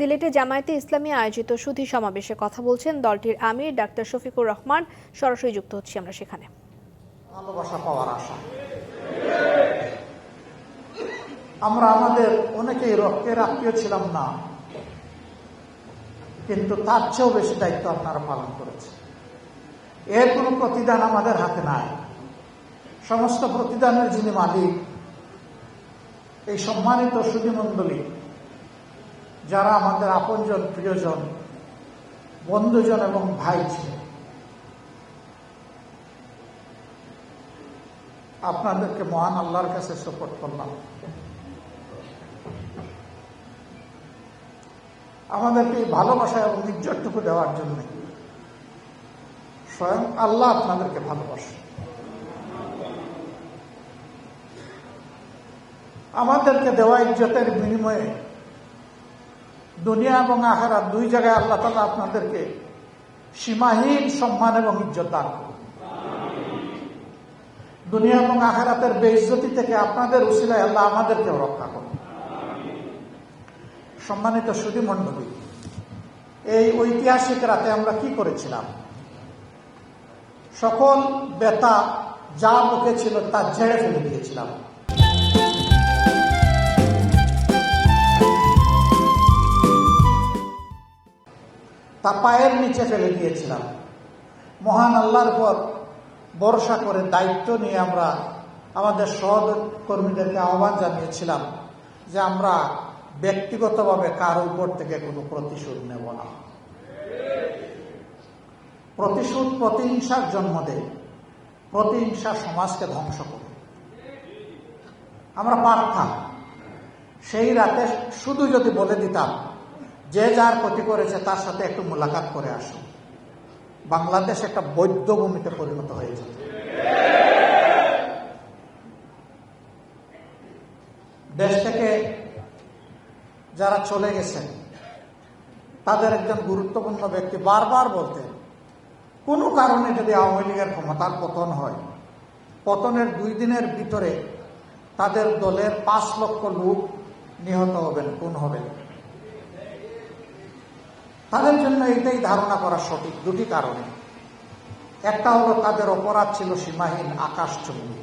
সিলেটে জামায়াতে ইসলামী আয়োজিত সুধি সমাবেশে কথা বলছেন দলটির আমির ডাক্তার শফিকুর রহমান। সরাসরি যুক্ত হচ্ছি আমরা সেখানে। আমরা আমাদের অনেকেই রক্তের আত্মীয় ছিলাম না, কিন্তু তার চেয়েও বেশি দায়িত্ব আপনারা পালন করেছে এর কোনো প্রতিদান আমাদের হাতে নাই। সমস্ত প্রতিদানের যিনি মালিক, এই সম্মানিত সুধীমণ্ডলী যারা আমাদের আপনজন, প্রিয়জন, বন্ধুজন এবং ভাই ছিলেন। আপনাদেরকে মহান আল্লাহর কাছে সাপোর্ট করলাম। আমাদেরকে ভালোবাসা এবং ইজ্জতটুকু দেওয়ার জন্য স্বয়ং আল্লাহ আপনাদেরকে ভালোবাসে। আমাদেরকে দেওয়া ইজ্জতের বিনিময়ে দুনিয়া এবং আহারা দুই জায়গায় আল্লাহ তালা আপনাদেরকে সীমাহীন সম্মান এবং ইজ্জত দান দুনিয়া এবং আখারাতের বেইজ্জতি থেকে আপনাদের উসিলায় আল্লাহ আমাদেরকেও রক্ষা করুন। সম্মানিত সুদী মণ্ডলী এই ঐতিহাসিক রাতে আমরা কি করেছিলাম? সকল বেতা যা মুখে ছিল তা ঝেড়ে ফেলে দিয়েছিলাম। তা পায়ের নিচে ফেলে দিয়েছিলাম। মহান আল্লাহর পর ভরসা করে দায়িত্ব নিয়ে আমরা আমাদের সহকর্মীদেরকে আহ্বান জানিয়েছিলাম যে আমরা ব্যক্তিগতভাবে কার উপর থেকে কোনো প্রতিশোধ নেব না। প্রতিশোধ প্রতিহিংসার জন্ম দেয়। প্রতিহিংসা সমাজকে ধ্বংস করে। আমরা পারতাম। সেই রাতে শুধু যদি বলে দিতাম যে যার ক্ষতি করেছে তার সাথে একটু মোলাকাত করে আসুন। বাংলাদেশ একটা বৈধ ভূমিতে পরিণত হয়েছে। দেশ থেকে যারা চলে গেছেন, তাদের একজন গুরুত্বপূর্ণ ব্যক্তি বারবার বলতেন, কোনো কারণে যদি আওয়ামী লীগের ক্ষমতার পতন হয়, পতনের দুই দিনের ভিতরে তাদের দলের পাঁচ লক্ষ লোক নিহত হবেন কোন হবেন। তাদের জন্য এটাই ধারণা করা সঠিক, দুটি কারণে। একটা হলো তাদের অপরাধ ছিল সীমাহীন আকাশ চুম্বী।